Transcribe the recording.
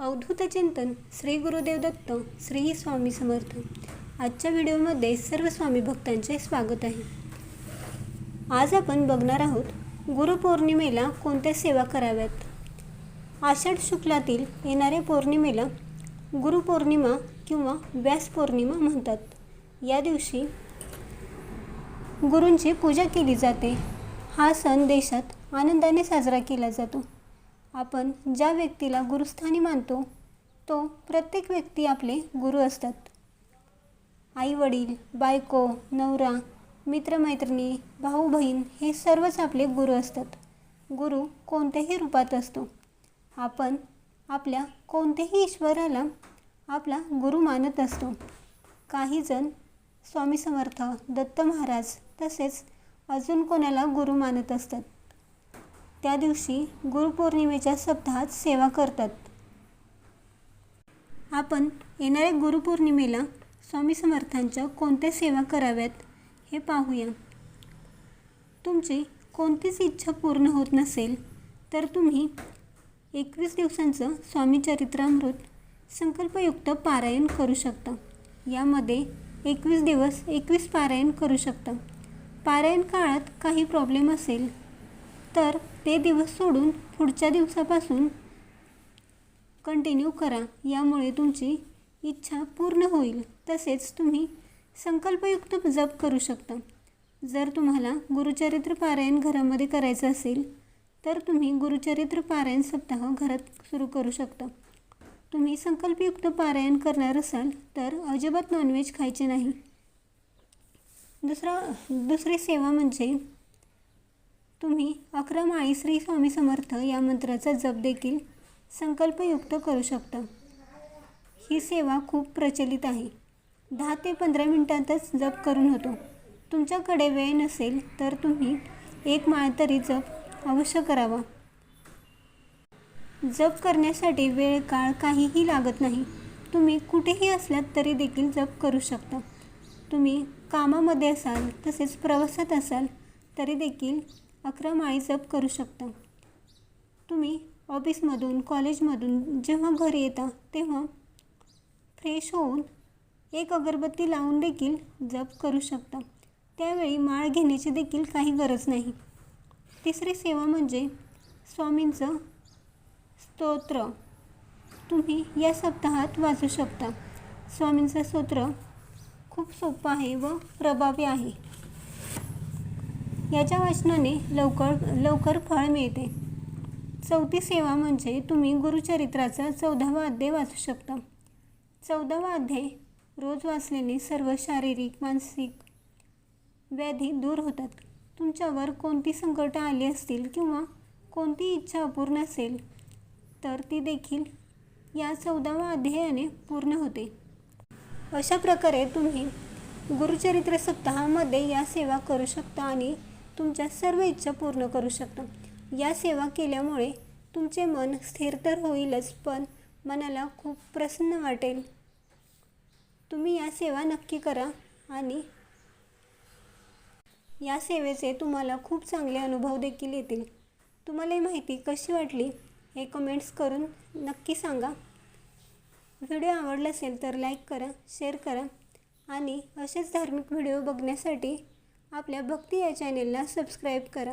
अवधूत चिंतन श्री गुरुदेव दत्त श्री स्वामी समर्थ. आजच्या व्हिडिओमध्ये सर्व स्वामी भक्तांचे स्वागत आहे. आज आपण बघणार आहोत गुरुपौर्णिमेला कोणत्या सेवा कराव्यात? आषाढ शुक्लातील येणाऱ्या पौर्णिमेला गुरुपौर्णिमा किंवा व्यास पौर्णिमा म्हणतात. या दिवशी गुरूंची पूजा केली जाते. हा सण देशात आनंदाने साजरा केला जातो. आपण ज्या व्यक्तीला गुरुस्थानी मानतो तो प्रत्येक व्यक्ती आपले गुरु असतात. आई वडील बायको नवरा मित्रमैत्रिणी भाऊ बहीण हे सर्वच आपले गुरु असतात. गुरु कोणत्याही रूपात असतो. आपण आपल्या कोणत्याही ईश्वराला आपला गुरु मानत असतो. काही जण स्वामी समर्थ दत्त महाराज तसेच अजून कोणाला गुरु मानत असतात. त्या दिवशी गुरुपौर्णिमेच्या सप्ताहात सेवा करतात. आपण येणाऱ्या गुरुपौर्णिमेला स्वामी समर्थांच्या कोणत्या सेवा कराव्यात हे पाहूया. तुमची कोणतीच इच्छा पूर्ण होत नसेल तर तुम्ही एकवीस दिवसांचं स्वामी चरित्रामृत संकल्पयुक्त पारायण करू शकता. यामध्ये एकवीस दिवस एकवीस पारायण करू शकता. पारायण काळात काही प्रॉब्लेम असेल तर ते दिवस सोडून पुढच्या दिवसापासून कंटिन्यू करा. यामुळे तुमची इच्छा पूर्ण होईल. तसेच तुम्ही संकल्पयुक्त जप करू शकता. जर तुम्हाला गुरुचरित्र पारायण घरामध्ये करायचं असेल तर तुम्ही गुरुचरित्र पारायण सप्ताह घरात सुरू करू शकता. तुम्ही संकल्पयुक्त पारायण करणार असाल तर अजिबात नॉनव्हेज खायचे नाही. दुसरा दुसरी सेवा म्हणजे तुम्ही अकरा माळी श्री स्वामी समर्थ या मंत्राचा जप देखील संकल्पयुक्त करू शकता. ही सेवा खूप प्रचलित आहे. दहा ते पंधरा मिनिटांतच जप करून होतो. तुमच्याकडे वेळ नसेल तर तुम्ही एक माळ तरी जप अवश्य करावा. जप करण्यासाठी वेळ काळ काहीही लागत नाही. तुम्ही कुठेही असलात तरी देखील जप करू शकता. तुम्ही कामामध्ये असाल तसेच प्रवासात असाल तरी देखील अकरा माळी जप करू शकता. तुम्ही ऑफिसमधून कॉलेजमधून जेव्हा घरी येता तेव्हा फ्रेश होऊन एक अगरबत्ती लावून देखील जप करू शकता. त्यावेळी माळ घेण्याची देखील काही गरज नाही. तिसरी सेवा म्हणजे स्वामींचं स्तोत्र. तुम्ही या सप्ताहात वाचू शकता. स्वामींचं स्तोत्र खूप सोपं आहे व प्रभावी आहे. याच्या वाचनाने लवकर लवकर फळ मिळते. चौथी सेवा म्हणजे तुम्ही गुरुचरित्राचा चौदावा अध्याय वाचू शकता. चौदावा अध्याय रोज वाचल्याने सर्व शारीरिक मानसिक व्याधी दूर होतात. तुमच्यावर कोणती संकटं आली असतील किंवा कोणती इच्छा अपूर्ण असेल तर ती देखील या चौदाव्या अध्यायाने पूर्ण होते. अशा प्रकारे तुम्ही गुरुचरित्र सप्ताहामध्ये या सेवा करू शकता आणि तुमच्या सर्व इच्छा पूर्ण करू शकता. या सेवा केल्यामुळे तुमचे मन स्थिर तर होईलच पण मनाला खूप प्रसन्न वाटेल. तुम्ही या सेवा नक्की करा आणि या सेवेचे तुम्हाला खूप चांगले अनुभव देखील येतील. तुम्हाला ही माहिती कशी वाटली हे कमेंट्स करून नक्की सांगा. व्हिडिओ आवडला असेल तर लाईक करा शेअर करा आणि असेच धार्मिक व्हिडिओ बघण्यासाठी आपल्या भक्ती या चॅनेलला सबस्क्राईब करा.